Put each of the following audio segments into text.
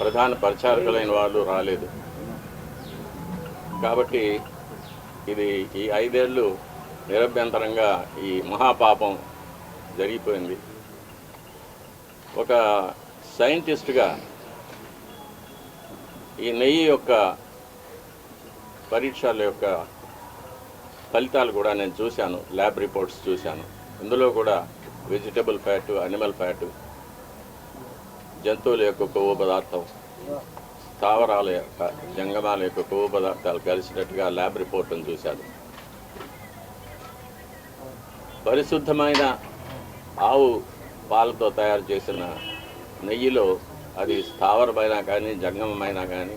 ప్రధాన పరిచారకులైన వాళ్ళు రాలేదు. కాబట్టి ఇది ఈ ఐదేళ్ళు నిరభ్యంతరంగా ఈ మహాపాపం జరిగిపోయింది. ఒక సైంటిస్ట్గా ఈ నెయ్యి యొక్క పరీక్షల యొక్క ఫలితాలు కూడా నేను చూశాను ల్యాబ్ రిపోర్ట్స్ చూశాను. ఇందులో కూడా వెజిటబుల్ ఫ్యాటు అనిమల్ ఫ్యాటు జంతువుల యొక్క కొవ్వు పదార్థం. స్థావరాల యొక్క జంగమాల యొక్క కొవ్వు పదార్థాలు కలిసినట్టుగా ల్యాబ్ రిపోర్ట్ను చూశాను పరిశుద్ధమైన ఆవు పాలతో తయారు చేసిన నెయ్యిలో అది స్థావరమైనా కానీ జంగమమైనా కానీ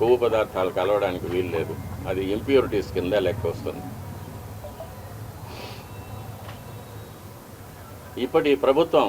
కొవ్వు పదార్థాలు కలవడానికి వీలు లేదు. అది ఇంప్యూరిటీస్ కింద లెక్క వస్తుంది. ఇప్పటి ప్రభుత్వం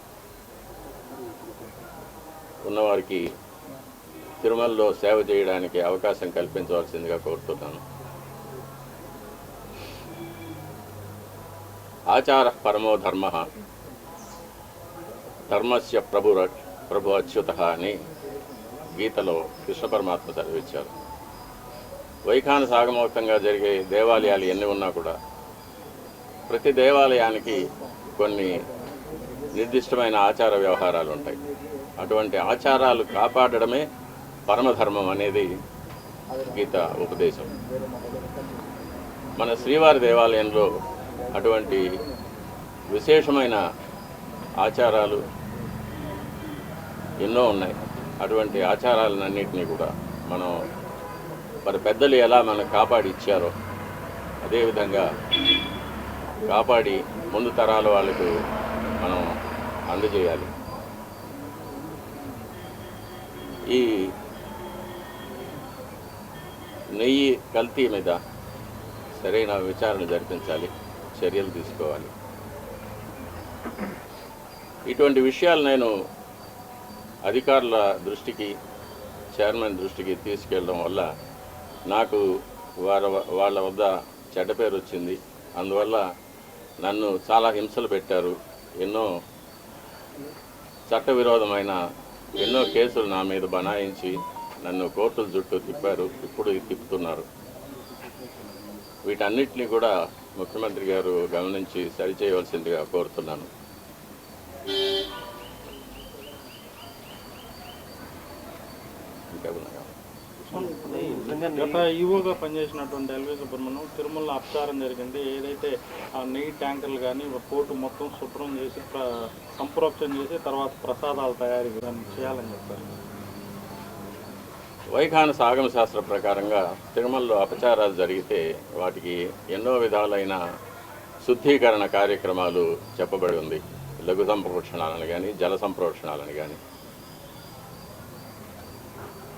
ఉన్నవారికి తిరుమలలో సేవ చేయడానికి అవకాశం కల్పించవలసిందిగా కోరుతున్నాను. ఆచార పరమో ధర్మ ధర్మస్య ప్రభు ప్రభు అచ్యుత అని గీతలో కృష్ణ పరమాత్మ చదివించారు. వైఖాన సాగమోక్తంగా జరిగే దేవాలయాలు ఎన్ని ఉన్నా కూడా ప్రతి దేవాలయానికి కొన్ని నిర్దిష్టమైన ఆచార వ్యవహారాలు ఉంటాయి. అటువంటి ఆచారాలు కాపాడడమే పరమధర్మం అనేది గీత ఉపదేశం. మన శ్రీవారి దేవాలయంలో అటువంటి విశేషమైన ఆచారాలు ఎన్నో ఉన్నాయి. అటువంటి ఆచారాలన్నింటినీ కూడా మనం మరి పెద్దలు ఎలా మనకు కాపాడి ఇచ్చారో అదేవిధంగా కాపాడి ముందు తరాల వాళ్ళకు మనం అందజేయాలి. ఈ నెయ్యి కల్తీ మీద సరైన విచారణ జరిపించాలి చర్యలు తీసుకోవాలి. ఇటువంటి విషయాలు నేను అధికారుల దృష్టికి చైర్మన్ దృష్టికి తీసుకెళ్ళడం వల్ల నాకు వారి వాళ్ళ వద్ద చెడ్డ పేరు వచ్చింది. అందువల్ల నన్ను చాలా హింసలు పెట్టారు. ఎన్నో చట్టవిరోధమైన ఎన్నో కేసులు నా మీద బనాయించి నన్ను కోర్టుల చుట్టూ తిప్పారు. ఇప్పుడు తిప్పుతున్నారు. వీటన్నిటిని కూడా ముఖ్యమంత్రి గారు గమనించి సరిచేయవలసిందిగా కోరుతున్నాను ఇంకా ఉన్నాయా? గత ఈవోగా పనిచేసినటువంటి ఎల్వి సుబ్రహ్మణ్యం తిరుమల అపచారం జరిగింది. ఏదైతే ఆ నెయ్యి ట్యాంకర్లు కానీ పోటు మొత్తం శుభ్రం చేసి ప్ర సంప్రోక్షణ చేసి తర్వాత ప్రసాదాల తయారీ కానీ చేయాలని చెప్పారు. వైఖాన సాగమ శాస్త్ర ప్రకారంగా తిరుమలలో అపచారాలు జరిగితే వాటికి ఎన్నో విధాలైన శుద్ధీకరణ కార్యక్రమాలు చెప్పబడి ఉంది. లఘు సంప్రోక్షణాలను కానీ జల సంప్రోక్షణాలను కానీ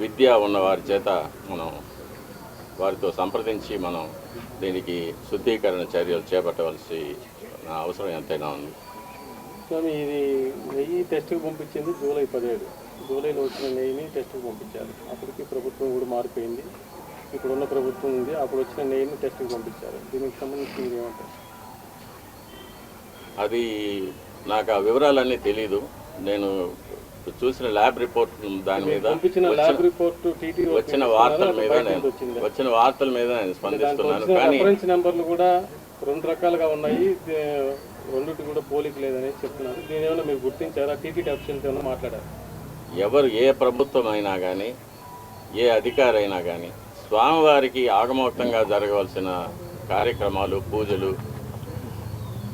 విద్య ఉన్న వారి చేత మనం వారితో సంప్రదించి మనం దీనికి శుద్ధీకరణ చర్యలు చేపట్టవలసి అవసరం ఎంతైనా ఉంది. స్వామి ఇది నెయ్యి టెస్ట్కి పంపించింది జూలై పదిహేడు. జూలైలో వచ్చిన నెయ్యిని టెస్ట్కి పంపించారు. అప్పటికి ప్రభుత్వం కూడా మారిపోయింది. ఇప్పుడున్న ప్రభుత్వం ఉంది. అప్పుడు వచ్చిన నెయ్యిని టెస్ట్కి పంపించారు. దీనికి సంబంధించి మీరు ఏమంటారు? అది నాకు ఆ వివరాలన్నీ తెలీదు. నేను చూసిన ల్యాబ్ రిపోర్ట్ దాని మీద వచ్చిన- ల్యాబ్ రిపోర్ట్ టీటీ వచ్చిన వార్తల మీద నేను వచ్చిన వార్తల మీద నేను స్పందిస్తున్నాను. కానీ నెంబర్లు కూడా రెండు రకాలుగా ఉన్నాయి. రెండిటి కూడా పోలిక లేదని చెప్తున్నారు. దీని ఏమైనా మీరు గుర్తించారా? టీటీడీ అఫీషియల్స్ ఏమైనా మాట్లాడారు? ఎవరు ఏ ప్రభుత్వం అయినా కానీ ఏ అధికారి అయినా కానీ స్వామివారికి ఆగమోక్తంగా జరగవలసిన కార్యక్రమాలు పూజలు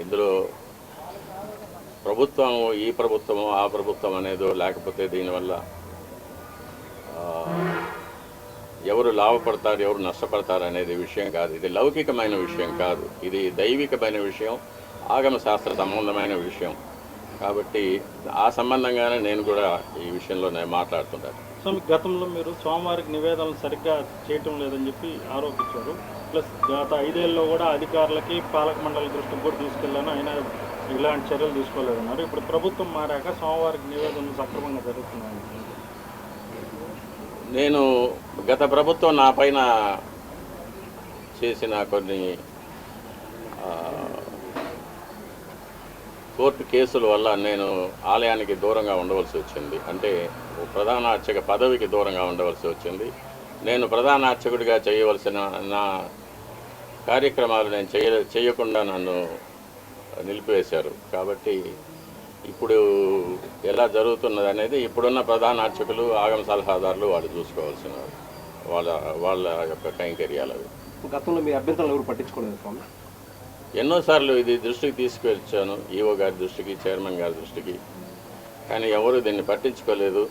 ఇందులో ప్రభుత్వం ఈ ప్రభుత్వము ఆ ప్రభుత్వం అనేదో లేకపోతే దీనివల్ల ఎవరు లాభపడతారు ఎవరు నష్టపడతారు అనేది విషయం కాదు. ఇది లౌకికమైన విషయం కాదు. ఇది దైవికమైన విషయం ఆగమ శాస్త్ర సంబంధమైన విషయం. కాబట్టి ఆ సంబంధంగానే నేను కూడా ఈ విషయంలో నేను మాట్లాడుతుంటాను. సో గతంలో మీరు సోమవారికి నివేదనలు సరిగ్గా చేయటం లేదని చెప్పి ఆరోపించారు. ప్లస్ గత ఐదేళ్ళలో కూడా అధికారులకి పాలక మండలి దృష్టికి కూడా తీసుకెళ్ళాను అయినా ఇలాంటి చర్యలు తీసుకోలేదన్నారు. ఇప్పుడు ప్రభుత్వం మారాక సోమవారికి నివేదనలు సక్రమంగా జరుగుతున్నాయి నేను గత ప్రభుత్వం నా పైన చేసిన కొన్ని కోర్టు కేసుల వల్ల నేను ఆలయానికి దూరంగా ఉండవలసి వచ్చింది. అంటే ప్రధాన అర్చక పదవికి దూరంగా ఉండవలసి వచ్చింది. నేను ప్రధాన అర్చకుడిగా చేయవలసిన నా కార్యక్రమాలు నేను చేయ చేయకుండా నన్ను నిలిపివేశారు. కాబట్టి ఇప్పుడు ఎలా జరుగుతున్నది అనేది ఇప్పుడున్న ప్రధాన అర్చకులు ఆగమ సలహాదారులు వాళ్ళు చూసుకోవాల్సిన వాళ్ళ వాళ్ళ యొక్క కైంకర్యాలు అవి. గతంలో మీ అభ్యంతరాలు ఎవరు పట్టించుకోలేదు స్వామి? ఎన్నోసార్లు ఇది దృష్టికి తీసుకువచ్చాను ఈఓ గారి దృష్టికి చైర్మన్ గారి దృష్టికి. కానీ ఎవరు దీన్ని పట్టించుకోలేదు.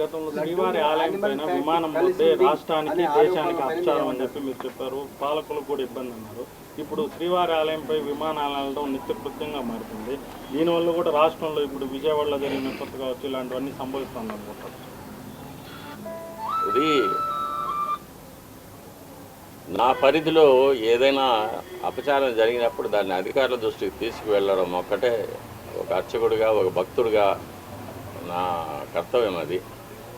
గతంలో శ్రీవారి ఆలయం పైన విమానం పోతే రాష్ట్రానికి దేశానికి అపచారం అని చెప్పి మీరు చెప్పారు. పాలకులకు కూడా ఇబ్బంది అన్నారు. ఇప్పుడు శ్రీవారి ఆలయంపై విమానాలు నిత్యకృత్యంగా మారుతుంది. దీనివల్ల కూడా రాష్ట్రంలో ఇప్పుడు విజయవాడలో జరిగిన కొత్త కావచ్చు ఇలాంటివన్నీ సంభవిస్తుంది అనుకుంటారు. ఇది నా పరిధిలో ఏదైనా అపచారం జరిగినప్పుడు దాన్ని అధికారుల దృష్టికి తీసుకువెళ్ళడం ఒక్కటే. ఒక అర్చకుడిగా ఒక భక్తుడిగా నా కర్తవ్యం అది.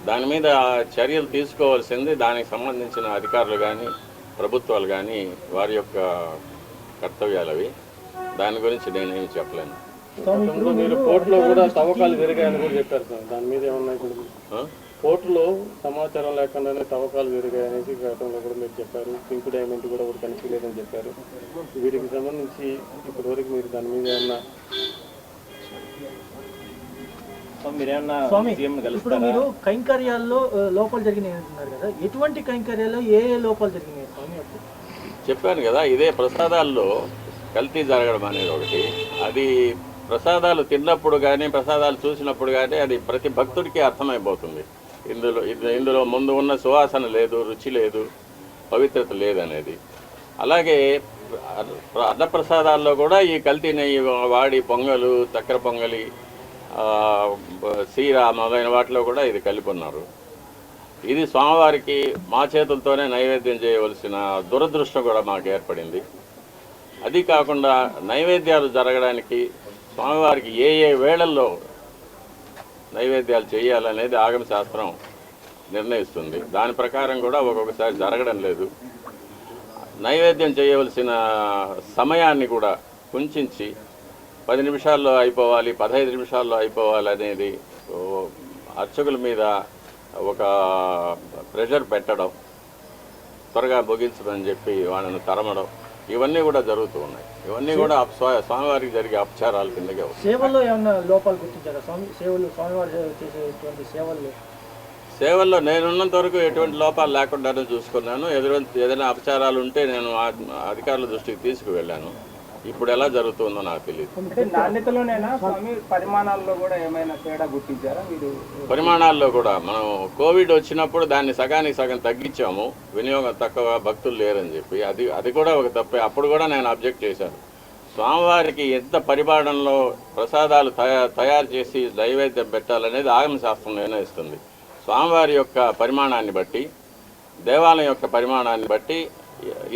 దాని మీద చర్యలు తీసుకోవాల్సింది దానికి సంబంధించిన అధికారులు కానీ ప్రభుత్వాలు కానీ వారి యొక్క కర్తవ్యాలు అవి. దాని గురించి నేనేమి చెప్పలేను. గతంలో మీరు కోర్టులో కూడా తవ్వకాలు జరిగాయని కూడా చెప్పారు సార్. దాని మీద ఏమన్నా ఇప్పుడు ఆ? కోర్టులో సమాచారం లేకుండానే తవ్వకాలు జరిగాయనేసి గతంలో కూడా మీరు చెప్పారు. పింక్ డైమండ్ కూడా ఒకటి కనిపించలేదని చెప్పారు. వీటికి సంబంధించి ఇప్పటివరకు మీరు దాని మీద ఏమన్నా స్వామి ఇప్పుడు కలుస్తారా? మీరు కైంకర్యాల్లో లోపాలు జరిగినాయి అంటున్నారు కదా. ఎటువంటి కైంకర్యాల్లో ఏ ఏ లోపాలు జరిగినాయి స్వామి అప్పుడు? చెప్పాను కదా ఇదే ప్రసాదాల్లో కల్తీ జరగడం అనేది ఒకటి. అది ప్రసాదాలు తిన్నప్పుడు కానీ ప్రసాదాలు చూసినప్పుడు కానీ అది ప్రతి భక్తుడికి అర్థమైపోతుంది. ఇందులో ఇది- ఇందులో ముందు ఉన్న సువాసన లేదు రుచి లేదు పవిత్రత లేదనేది. అలాగే అన్న- అన్నప్రసాదాల్లో కూడా ఈ కల్తీ నెయ్యి వాడి పొంగలు చక్కెర పొంగలి సీర మొదలైన వాటిలో కూడా ఇది కలిపి ఉన్నారు ఇది స్వామివారికి మా చేతులతోనే నైవేద్యం చేయవలసిన దురదృష్టం కూడా మాకు ఏర్పడింది. అది కాకుండా నైవేద్యాలు జరగడానికి స్వామివారికి ఏ ఏ వేళల్లో నైవేద్యాలు చేయాలనేది ఆగమ శాస్త్రం నిర్ణయిస్తుంది. దాని ప్రకారం కూడా ఒక్కొక్కసారి జరగడం లేదు. నైవేద్యం చేయవలసిన సమయాన్ని కూడా కుంచించి పది నిమిషాల్లో అయిపోవాలి పదహైదు నిమిషాల్లో అయిపోవాలి అనేది అర్చకుల మీద ఒక ప్రెషర్ పెట్టడం త్వరగా ముగించమని చెప్పి వాళ్ళని తరమడం ఇవన్నీ కూడా జరుగుతూ ఉన్నాయి. ఇవన్నీ కూడా స్వామివారికి జరిగే అపచారాల కిందకే సేవల్లో ఏమన్నా లోపాలు గుర్తించారా? స్వామి సేవలు స్వామివారు చేసేటువంటి సేవల్లో. సేవల్లో నేనున్నంత వరకు ఎటువంటి లోపాలు లేకుండానే చూసుకున్నాను. ఎదురు ఏదైనా అపచారాలు ఉంటే నేను అధికారుల దృష్టికి తీసుకువెళ్ళాను. ఇప్పుడు ఎలా జరుగుతుందో నాకు తెలియదు పరిమాణాల్లో కూడా మనం కోవిడ్ వచ్చినప్పుడు దాన్ని సగానికి సగం తగ్గించాము. వినియోగం తక్కువ భక్తులు లేరని చెప్పి. అది అది కూడా ఒక తప్పే. అప్పుడు కూడా నేను అబ్జెక్ట్ చేశాను. స్వామివారికి ఎంత పరిమాణంలో ప్రసాదాలు తయా తయారు చేసి నైవేద్యం పెట్టాలనేది ఆగమ శాస్త్రం నిర్ణయిస్తుంది. స్వామివారి యొక్క పరిమాణాన్ని బట్టి దేవాలయం యొక్క పరిమాణాన్ని బట్టి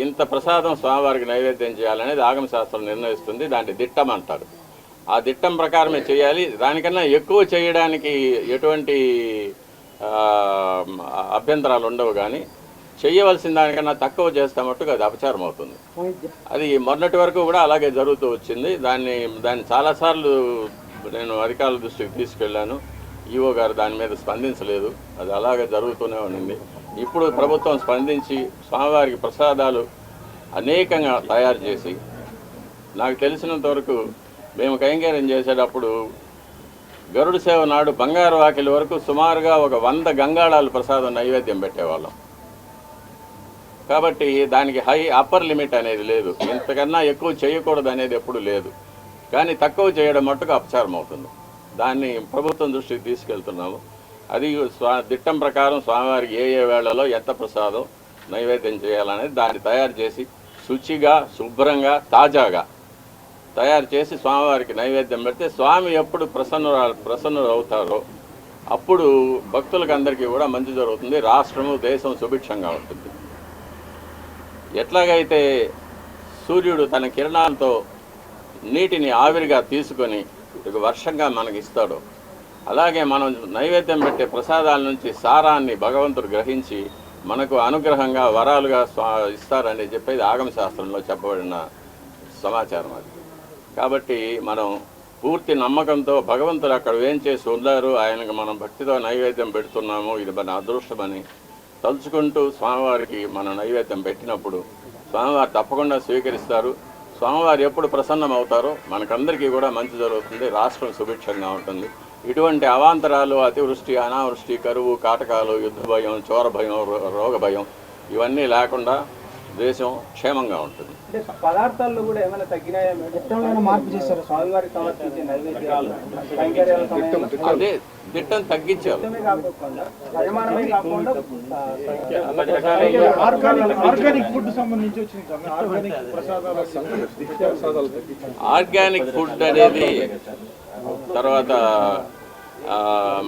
ఇంత ప్రసాదం స్వామివారికి నైవేద్యం చేయాలనేది ఆగమ శాస్త్రం నిర్ణయిస్తుంది దాన్ని దిట్టం అంటారు. ఆ దిట్టం ప్రకారమే చేయాలి. దానికన్నా ఎక్కువ చేయడానికి ఎటువంటి అభ్యంతరాలు ఉండవు కానీ చేయవలసిన దానికన్నా తక్కువ చేస్తే అది అపచారం అవుతుంది. అది మొన్నటి వరకు కూడా అలాగే జరుగుతూ వచ్చింది. దాన్ని దాన్ని చాలాసార్లు నేను అధికారుల దృష్టికి తీసుకెళ్ళాను. ఈఓ గారు దాని మీద స్పందించలేదు. అది అలాగే జరుగుతూనే ఉండింది. ఇప్పుడు ప్రభుత్వం స్పందించి స్వామివారికి ప్రసాదాలు అనేకంగా తయారు చేసి నాకు తెలిసినంత వరకు మేము కైంకర్యం చేసేటప్పుడు గరుడ సేవ నాడు బంగారు వాకిలి వరకు సుమారుగా ఒక వంద గంగాళాలు ప్రసాదం నైవేద్యం పెట్టేవాళ్ళం. కాబట్టి దానికి హై అప్పర్ లిమిట్ అనేది లేదు. ఇంతకన్నా ఎక్కువ చేయకూడదు అనేది ఎప్పుడు లేదు. కానీ తక్కువ చేయడం మట్టుకు అపచారం అవుతుంది దాన్ని ప్రభుత్వం దృష్టికి తీసుకెళ్తున్నాము. అది స్వా దిట్టం ప్రకారం స్వామివారికి ఏ ఏ వేళలో ఎంత ప్రసాదం నైవేద్యం చేయాలనేది దాన్ని తయారు చేసి శుచిగా శుభ్రంగా తాజాగా తయారు చేసి స్వామివారికి నైవేద్యం పెడితే స్వామి ఎప్పుడు ప్రసన్ను ప్రసన్నులు అవుతారో అప్పుడు భక్తులకు అందరికీ కూడా మంచి జరుగుతుంది. రాష్ట్రము దేశం సుభిక్షంగా ఉంటుంది. ఎట్లాగైతే సూర్యుడు తన కిరణాలతో నీటిని ఆవిరిగా తీసుకొని ఇక వర్షంగా మనకి ఇస్తాడు అలాగే మనం నైవేద్యం పెట్టే ప్రసాదాల నుంచి సారాన్ని భగవంతుడు గ్రహించి మనకు అనుగ్రహంగా వరాలుగా స్వా- ఇస్తారని చెప్పేది ఆగమ శాస్త్రంలో చెప్పబడిన సమాచారం అది. కాబట్టి మనం పూర్తి నమ్మకంతో భగవంతుడు అక్కడ ఏం చేసి ఉన్నారు ఆయనకు మనం భక్తితో నైవేద్యం పెడుతున్నాము ఇది మన అదృష్టమని తలుచుకుంటూ స్వామివారికి మనం నైవేద్యం పెట్టినప్పుడు స్వామివారు తప్పకుండా స్వీకరిస్తారు. స్వామివారు ఎప్పుడు ప్రసన్నం అవుతారో మనకందరికీ కూడా మంచి జరుగుతుంది రాష్ట్రం సుభిక్షంగా ఉంటుంది. ఇటువంటి అవాంతరాలు అతివృష్టి అనావృష్టి కరువు కాటకాలు యుద్ధ భయం చోర భయం రో- రోగ భయం ఇవన్నీ లేకుండా దేశం క్షేమంగా ఉంటుంది. పదార్థాల్లో కూడా ఏమైనా తగ్గినాయా మార్పు చేశారు. స్వామివారికి సమర్పించే నైవేద్యాలు అదే దిట్టం తగ్గించారు. ఆర్గానిక్ ఫుడ్ సంబంధించి వచ్చింది స్వామి ఆర్గానిక్ ప్రసాదాలు ఆర్గానిక్ ఫుడ్ అనేది తర్వాత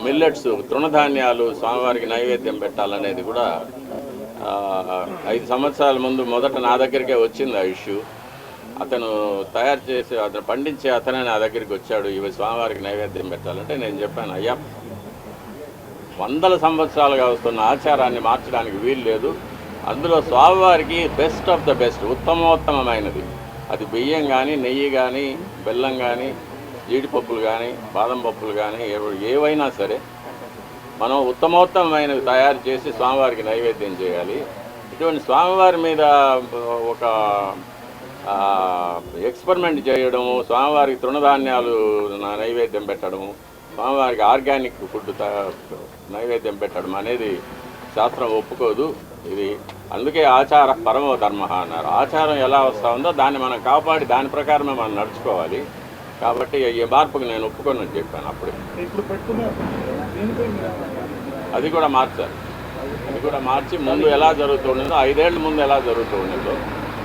మిల్లెట్స్ తృణధాన్యాలు స్వామివారికి నైవేద్యం పెట్టాలనేది కూడా ఐదు సంవత్సరాల ముందు మొదట నా దగ్గరికే వచ్చింది ఆ ఇష్యూ. అతను తయారు చేసి అతను పండించే అతనే నా దగ్గరికి వచ్చాడు. ఇవి స్వామివారికి నైవేద్యం పెట్టాలంటే నేను చెప్పాను అయ్యా వందల సంవత్సరాలుగా వస్తున్న ఆచారాన్ని మార్చడానికి వీలు లేదు. అందులో స్వామివారికి బెస్ట్ ఆఫ్ ద బెస్ట్ ఉత్తమోత్తమైనది అది బియ్యం కానీ నెయ్యి కానీ బెల్లం కానీ జీడిపప్పులు కానీ బాదం పప్పులు కానీ ఏవైనా సరే మనం ఉత్తమోత్తమైనవి తయారు చేసి స్వామివారికి నైవేద్యం చేయాలి. ఇటువంటి స్వామివారి మీద ఒక ఎక్స్పెరిమెంట్ చేయడము స్వామివారికి తృణధాన్యాలు నైవేద్యం పెట్టడము స్వామివారికి ఆర్గానిక్ ఫుడ్ నైవేద్యం పెట్టడం అనేది శాస్త్రం ఒప్పుకోదు. ఇది అందుకే ఆచార పరమ ధర్మ అన్నారు. ఆచారం ఎలా వస్తూ ఉందో దాన్ని మనం కాపాడి దాని ప్రకారమే మనం నడుచుకోవాలి. కాబట్టి ఈ మార్పుకు నేను ఒప్పుకొని చెప్పాను అప్పుడే. ఇప్పుడు పెట్టుకున్న అది కూడా మార్చాలి అది కూడా మార్చి ముందు ఎలా జరుగుతుండేదో ఐదేళ్ళ ముందు ఎలా జరుగుతుండేదో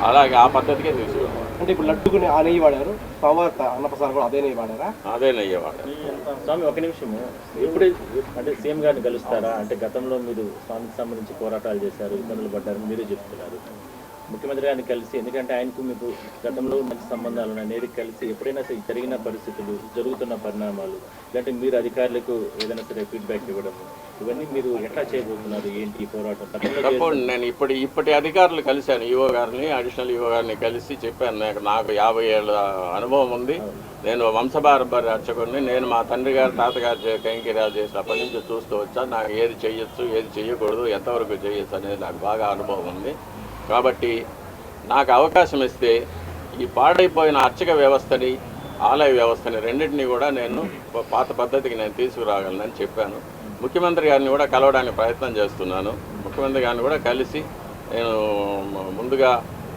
అలాగే ఆ పద్ధతికే తీసుకున్నాం. అంటే ఇప్పుడు లడ్డుకుని ఆ నెయ్యి వాడారు స్వామివారి అన్నప్రసాదం కూడా అదే నెయ్యి వాడారా? అదే నెయ్యేవాడు స్వామి ఒక నిమిషము ఎప్పుడు అంటే సీఎం గారిని కలుస్తారా? అంటే గతంలో మీరు స్వామికి సంబంధించి పోరాటాలు చేశారు ఇబ్బందులు పడ్డారు మీరే చెప్తున్నారు. ముఖ్యమంత్రి గారిని కలిసి ఎందుకంటే ఆయనకు మీకు గతంలో మంచి సంబంధాలు ఉన్నాయి నేరు కలిసి ఎప్పుడైనా సరే జరిగిన పరిస్థితులు జరుగుతున్న పరిణామాలు లేదంటే మీరు అధికారులకు ఏదైనా సరే ఫీడ్బ్యాక్ ఇవ్వడం ఇవన్నీ మీరు ఎట్లా చేయబోతున్నారు? ఏంటి ఈ పోరాటం? తప్పకుండా నేను ఇప్పటి ఇప్పటి అధికారులు కలిశాను ఈవో గారిని అడిషనల్ ఈవో గారిని కలిసి చెప్పాను. నాకు నాకు యాభై ఏళ్ళ అనుభవం ఉంది. నేను వంశపారంపర్య అర్చకుడిని. నేను మా తండ్రి గారు తాతగారు చే- కైంకర్యాలు చేసినప్పటి నుంచి చూస్తూ వచ్చా నాకు ఏది చేయొచ్చు ఏది చేయకూడదు ఎంతవరకు చేయొచ్చు అనేది నాకు బాగా అనుభవం ఉంది. కాబట్టి నాకు అవకాశం ఇస్తే ఈ పాడైపోయిన అర్చక వ్యవస్థని ఆలయ వ్యవస్థని రెండింటినీ కూడా నేను పాత పద్ధతికి నేను తీసుకురాగలనని చెప్పాను. ముఖ్యమంత్రి గారిని కూడా కలవడానికి ప్రయత్నం చేస్తున్నాను. ముఖ్యమంత్రి గారిని కూడా కలిసి నేను ముందుగా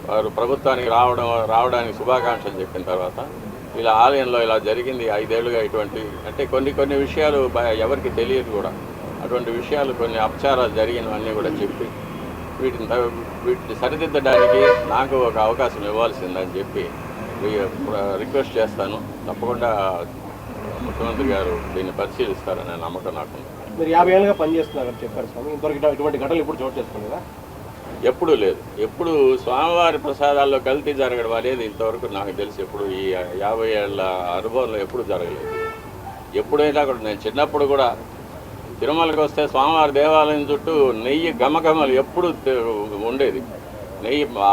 వారు ప్రభుత్వానికి రావడం రావడానికి శుభాకాంక్షలు చెప్పిన తర్వాత ఇలా ఆలయంలో ఇలా జరిగింది. ఐదేళ్ళుగా ఇటువంటి అంటే కొన్ని కొన్ని విషయాలు ఎవరికి తెలియదు కూడా. అటువంటి విషయాలు కొన్ని అపచారాలు జరిగినవన్నీ కూడా చెప్పి వీటిని వీటిని సరిదిద్దడానికి నాకు ఒక అవకాశం ఇవ్వాల్సిందని చెప్పి రిక్వెస్ట్ చేస్తాను. తప్పకుండా ముఖ్యమంత్రి గారు దీన్ని పరిశీలిస్తారనే నమ్మకం నాకుంది మీరు యాభై ఏళ్ళుగా పనిచేస్తున్నారు చెప్పారు స్వామి. ఇంతవరకు ఇటు- ఇటువంటి ఘటనలు ఇప్పుడు చోటు చేసుకోలేదా ఎప్పుడూ లేదు. ఎప్పుడు స్వామివారి ప్రసాదాల్లో కల్తీ జరగడం అనేది ఇంతవరకు నాకు తెలిసి ఎప్పుడు ఈ యాభై ఏళ్ళ అనుభవంలో ఎప్పుడు జరగలేదు. ఎప్పుడైనా కూడా నేను చిన్నప్పుడు కూడా తిరుమలకి వస్తే స్వామివారి దేవాలయం చుట్టూ నెయ్యి గమగమలు ఎప్పుడు ఉండేది. నెయ్యి చేతితో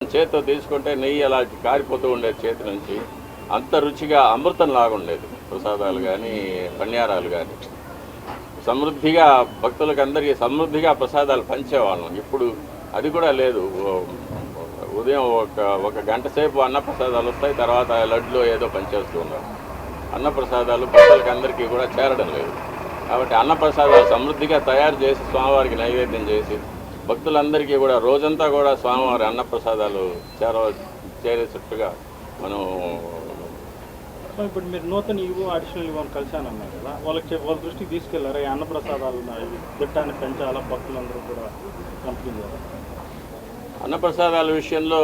చేత్తో తీసుకుంటే నెయ్యి అలా కారిపోతూ ఉండేది చేతి నుంచి అంత రుచిగా అమృతం లాగా ఉండేది. ప్రసాదాలు కానీ పణ్యారాలు కానీ సమృద్ధిగా భక్తులకు అందరికీ సమృద్ధిగా ప్రసాదాలు పంచేవాళ్ళం. ఇప్పుడు అది కూడా లేదు. ఉదయం ఒక ఒక గంట సేపు అన్న ప్రసాదాలు వస్తాయి తర్వాత లడ్లో ఏదో పంచేస్తూ ఉన్నారు అన్న ప్రసాదాలు భక్తులకు అందరికీ కూడా చేరడం లేదు. కాబట్టి అన్న ప్రసాదాలు సమృద్ధిగా తయారు చేసి స్వామివారికి నైవేద్యం చేసి భక్తులందరికీ కూడా రోజంతా కూడా స్వామివారి అన్న ప్రసాదాలు చేర చేరేటట్టుగా మనం ఇప్పుడు మీరు నూతన ఇవ్వు అడిషనల్ ఇవ్వని కలిశానన్నారు కదా వాళ్ళకి వాళ్ళ దృష్టికి తీసుకెళ్ళారా? ఈ అన్నప్రసాదాలు ఉన్నాయి దిట్టాన్ని పెంచాలా? భక్తులందరూ కూడా చేయాలి అన్నప్రసాదాల విషయంలో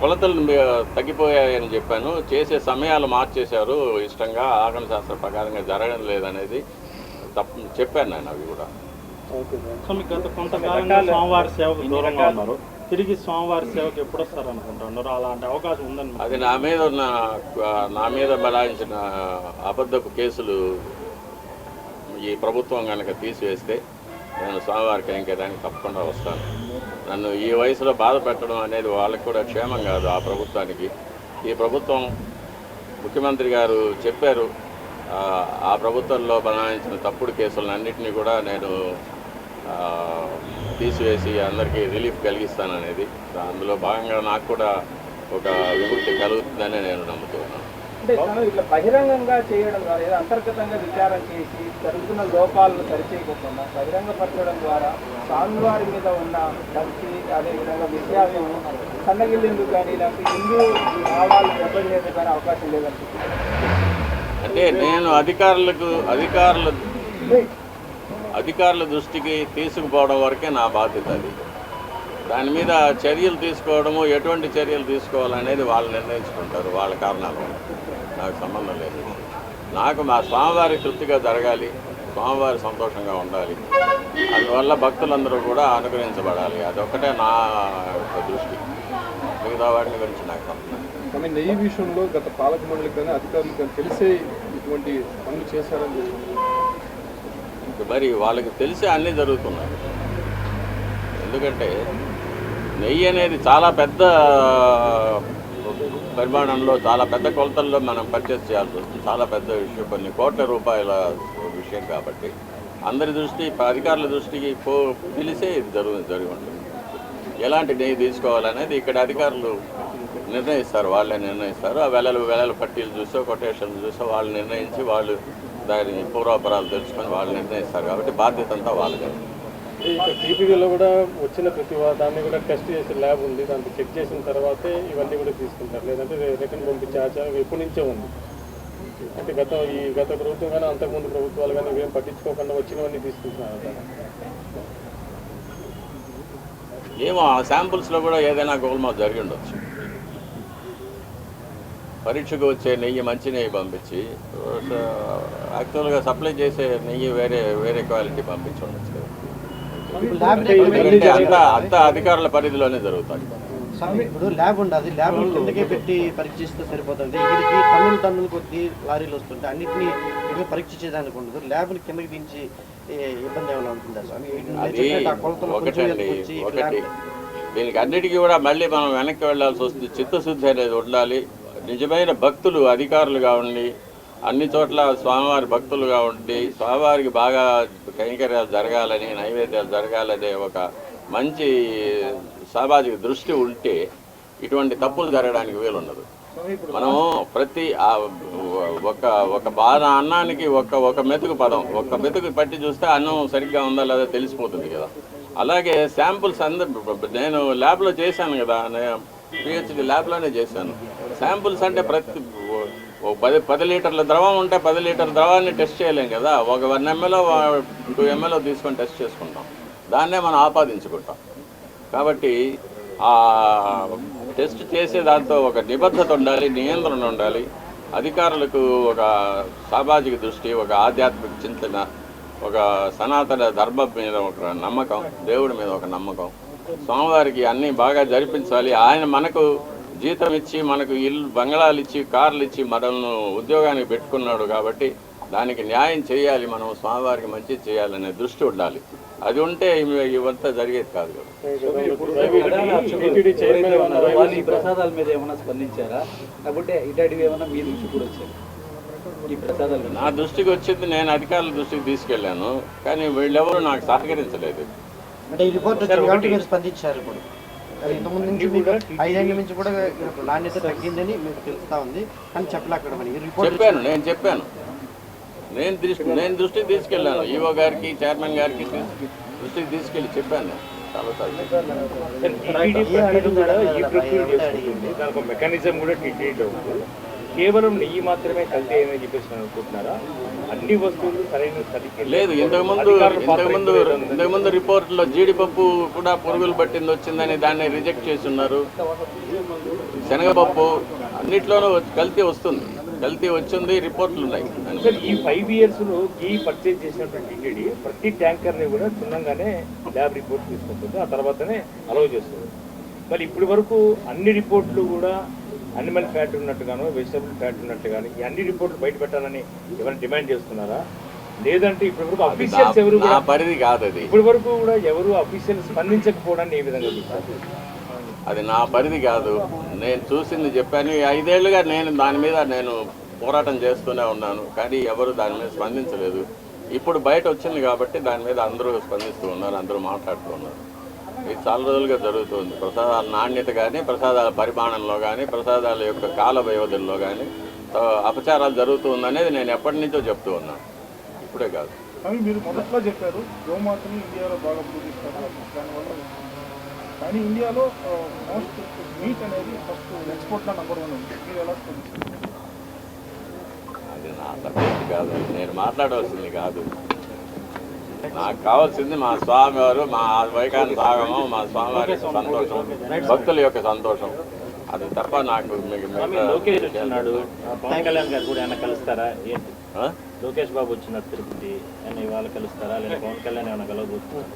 కొలతలు తగ్గిపోయాయని చెప్పాను. చేసే సమయాలు మార్చేశారు. ఇష్టంగా ఆగమ శాస్త్ర ప్రకారంగా జరగడం లేదనేది తప్పు చెప్పాను నేను అవి కూడా. కొంతకాలంగా సేవకు దూరంగా ఉన్నారు. తిరిగి స్వామివారి సేవకు ఎప్పుడు వస్తారు అనుకుంటున్నారు? అలాంటి అవకాశం ఉందని అది నా మీద ఉన్న నా మీద బలాయించిన అబద్ధపు కేసులు ఈ ప్రభుత్వం కనుక తీసివేస్తే నేను స్వామివారి కైంకర్యానికి తప్పకుండా వస్తాను. నన్ను ఈ వయసులో బాధ పెట్టడం అనేది వాళ్ళకి కూడా క్షేమం కాదు ఆ ప్రభుత్వానికి. ఈ ప్రభుత్వం ముఖ్యమంత్రి గారు చెప్పారు ఆ, ప్రభుత్వంలో బనాయించిన తప్పుడు కేసులన్నింటినీ కూడా నేను తీసివేసి అందరికీ రిలీఫ్ కలిగిస్తాననేది. అందులో భాగంగా నాకు కూడా ఒక విముక్తి కలుగుతుందని నేను నమ్ముతున్నాను. అంటే తను ఇట్లా బహిరంగంగా చేయడం ద్వారా ఏదో అంతర్గతంగా విచారం చేసి జరుగుతున్న లోపాలను సరిచేయకుండా బహిరంగపరచడం ద్వారా స్వామివారి మీద ఉన్న భక్తి అదేవిధంగా విశ్వాసం సన్నగిల్లేందుకు కానీ లేకపోతే హిందూ భావాలు దెబ్బతినేందుకు కానీ అవకాశం లేదనుకుంటున్నాను అంటే నేను అధికారులకు అధికారుల అధికారుల దృష్టికి తీసుకుపోవడం వరకే నా బాధ్యత అది. దాని మీద చర్యలు తీసుకోవడము ఎటువంటి చర్యలు తీసుకోవాలనేది వాళ్ళు నిర్ణయించుకుంటారు వాళ్ళ కారణాలు. నాకు సంబంధం లేదు. నాకు మా స్వామివారి తృప్తిగా జరగాలి స్వామివారి సంతోషంగా ఉండాలి. అందువల్ల భక్తులందరూ కూడా అనుగ్రహించబడాలి. అదొక్కటే నా దృష్టి. మిగతా వాటిని గురించి నాకు సంబంధం నెయ్యి విషయంలో గత పాలక మండలికి కానీ అధికారులకు కానీ తెలిసే ఇటువంటి పనులు చేశారని మరి వాళ్ళకి తెలిసి అన్నీ జరుగుతున్నాయి. ఎందుకంటే నెయ్యి అనేది చాలా పెద్ద పరిమాణంలో చాలా పెద్ద కొలతల్లో మనం పర్చేస్ చేయాల్సి వస్తుంది. చాలా పెద్ద విషయం. కొన్ని కోట్ల రూపాయల విషయం కాబట్టి అందరి దృష్టి అధికారుల దృష్టికి పో పిలిసే ఇది జరుగు జరిగి ఉంటుంది. ఎలాంటి నెయ్యి తీసుకోవాలనేది ఇక్కడ అధికారులు నిర్ణయిస్తారు. వాళ్ళే నిర్ణయిస్తారు. ఆ వెలలు వెలల పట్టీలు చూసో కొటేషన్లు చూసో వాళ్ళు నిర్ణయించి వాళ్ళు దాని పూర్వాపరాలు తెలుసుకొని వాళ్ళు నిర్ణయిస్తారు. కాబట్టి బాధ్యత అంతా వాళ్ళదే. టీపీలో కూడా వచ్చిన ప్రతి దాన్ని కూడా టెస్ట్ చేసే ల్యాబ్ ఉంది. దాన్ని చెక్ చేసిన తర్వాతే ఇవన్నీ కూడా తీసుకుంటారు. లేదంటే రిటర్న్ పంపించే ఆచారం ఎప్పటి నుంచే ఉంది. అంటే గత ఈ గత ప్రభుత్వం కానీ అంతకుముందు ప్రభుత్వాలు కానీ ఇవేం పట్టించుకోకుండా వచ్చినవన్నీ తీసుకుంటున్నారు ఏమో ఆ శాంపుల్స్లో కూడా ఏదైనా గోల్మా జరిగి ఉండొచ్చు. పరీక్షకు వచ్చే నెయ్యి మంచి నెయ్యి పంపించి యాక్చువల్గా సప్లై చేసే నెయ్యి వేరే వేరే క్వాలిటీ పంపించి ఉండొచ్చు. అంతా అధికారుల పరిధిలోనే జరుగుతాయి. స్వామి, ఇప్పుడు ల్యాబ్ ఉండదు ల్యాబ్ కిందకే పెట్టి పరీక్షిస్తే సరిపోతుంది. ఇక్కడికి టన్నులు టన్నులు కొద్ది లారీలు వస్తుంటే అన్నింటినీ ఇక్కడ పరీక్ష చేయడానికి ఉండదు. ల్యాబ్ని కిందకి దించి ఇబ్బంది ఏమైనా ఉంటుందా దీనికి అన్నిటికీ కూడా మళ్ళీ మనం వెనక్కి వెళ్ళాల్సి వస్తుంది. చిత్తశుద్ధి అనేది ఉండాలి. నిజమైన భక్తులు అధికారులుగా ఉండి అన్ని చోట్ల స్వామివారి భక్తులుగా ఉండి స్వామివారికి బాగా కైంకర్యాలు జరగాలని నైవేద్యాలు జరగాలనే ఒక మంచి సామాజిక దృష్టి ఉంటే ఇటువంటి తప్పులు జరగడానికి వీలుండదు. మనము ప్రతి ఆ ఒక ఒక బాధ అన్నానికి ఒక ఒక మెతుకు పదం ఒక మెతుకు పట్టి చూస్తే అన్నం సరిగ్గా ఉందా లేదా తెలిసిపోతుంది కదా. అలాగే శాంపుల్స్ అందరు నేను ల్యాబ్లో చేశాను కదా పిహెచ్డి ల్యాబ్లోనే చేశాను. శాంపుల్స్ అంటే ప్రతి ఓ- పది పది లీటర్ల ద్రవం ఉంటే పది లీటర్ల ద్రవాన్ని టెస్ట్ చేయలేం కదా. ఒక వన్ ఎంఎల్ టూ ఎంఎల్ తీసుకొని టెస్ట్ చేసుకుంటాం. దాన్నే మనం ఆపాదించుకుంటాం. కాబట్టి ఆ టెస్ట్ చేసే దాంతో ఒక నిబద్ధత ఉండాలి నియంత్రణ ఉండాలి. అధికారులకు ఒక సామాజిక దృష్టి ఒక ఆధ్యాత్మిక చింతన ఒక సనాతన ధర్మం మీద ఒక నమ్మకం దేవుడి మీద ఒక నమ్మకం. స్వామివారికి అన్నీ బాగా జరిపించాలి. ఆయన మనకు జీతం ఇచ్చి మనకు ఇల్లు బంగళాలు ఇచ్చి కార్లు ఇచ్చి మనల్ని ఉద్యోగానికి పెట్టుకున్నాడు కాబట్టి దానికి న్యాయం చేయాలి మనం స్వామివారికి మంచి చేయాలనే దృష్టి ఉండాలి. అది ఉంటే ఇవి- ఇవంతా జరిగేది కాదు ప్రసాదాల మీద ఏమైనా స్పందించారా? ఇటాటివి ఏమైనా మీ కూడా వచ్చాయి? నా దృష్టికి వచ్చింది నేను అధికారుల దృష్టికి తీసుకెళ్ళాను కానీ వీళ్ళెవరూ నాకు సహకరించలేదు. అంటే ఈ రిపోర్ట్ స్పందించారు ఇప్పుడు. ఇంతకుముందు నుంచి మీకు ఐదేళ్ళ నుంచి కూడా నాణ్యత తగ్గిందని మీకు తెలుస్తా ఉంది. కానీ చెప్పలేకపోవడం చెప్పాను నేను చెప్పాను. నేను దృష్టి నేను దృష్టికి తీసుకెళ్ళాను. ఈవో గారికి చైర్మన్ గారికి దృష్టికి తీసుకెళ్ళి చెప్పాను కూడా దానికి మెకానిజం కూడా కేవలం నెయ్యి మాత్రమే కల్తీ అయిందని చెప్పేసి నేను అనుకుంటున్నారా? అన్ని వస్తువులు సరైన తనిఖీ లేదు ఇంతకుముందు ఇంతకుముందు ఇంతకుముందు రిపోర్ట్లో జీడిపప్పు కూడా పురుగులు పట్టింది వచ్చిందని దాన్ని రిజెక్ట్ చేసి ఉన్నారు శనగపప్పు అన్నిట్లోనూ కల్తీ వస్తుంది. కల్తీ వచ్చింది రిపోర్ట్లు ఉన్నాయి. సార్ ఈ ఫైవ్ ఇయర్స్లో ఈ పర్చేజ్ చేసినటువంటి ప్రతి ట్యాంకర్ని కూడా క్షుణ్ణంగానే ల్యాబ్ రిపోర్ట్ తీసుకుంటుంది. ఆ తర్వాతనే అలౌ చేస్తుంది. మరి ఇప్పటి వరకు అన్ని రిపోర్ట్లు కూడా అనిమల్ ఫ్యాట్ ఉన్నట్టుగాను వెజిటబుల్ ఫ్యాట్ ఉన్నట్టుగాను ఈ అన్ని రిపోర్ట్లు బయట పెట్టాలని ఎవరైనా డిమాండ్ చేస్తున్నారా? లేదంటే ఇప్పటి వరకు అది అఫీషియల్స్ ఎవరు కూడా పరిధి కాదు అది. ఇప్పటి వరకు కూడా ఎవరు అఫీషియల్ స్పందించకపోవడాన్ని ఏ విధంగా చూస్తారు అది నా పరిధి కాదు. నేను చూసింది చెప్పాను. ఐదేళ్ళుగా నేను దాని మీద నేను పోరాటం చేస్తూనే ఉన్నాను. కానీ ఎవరు దాని మీద స్పందించలేదు. ఇప్పుడు బయట వచ్చింది కాబట్టి దాని మీద అందరూ స్పందిస్తూ ఉన్నారు అందరూ మాట్లాడుతూ ఉన్నారు. ఇది చాలా రోజులుగా జరుగుతుంది. ప్రసాదాల నాణ్యత కానీ ప్రసాదాల పరిమాణంలో కానీ ప్రసాదాల యొక్క కాల వ్యవధుల్లో కానీ అపచారాలు జరుగుతూ ఉందనేది నేను ఎప్పటి నుంచో చెప్తూ ఉన్నాను. ఇప్పుడే కాదు. కానీ మీరు మొదట్లో చెప్పారు గోమాతని ఇండియాలో బాగా పూజిస్తారు కానీ ఇండియాలో మోస్ట్ మీట్ అనేది ఫస్ట్ ఎక్స్పోర్ట్లో నెంబర్ వన్ ఉంది. మీరు ఎలా అది నా సబ్జెక్ట్ కాదు. నేను మాట్లాడవలసింది కాదు. నాకు కావాల్సింది మా స్వామి వారు మా వైకాంత సాగమం మా స్వామివారి యొక్క సంతోషం భక్తుల యొక్క సంతోషం. అది తప్ప నాకు మీకు పవన్ కళ్యాణ్ గారు కూడా ఏమైనా కలుస్తారా? ఏంటి? లోకేష్ బాబు వచ్చినారు తిరుపతి ఇవాళ కలుస్తారా? లేదా పవన్ కళ్యాణ్ ఏమైనా కలవబోతున్నారు?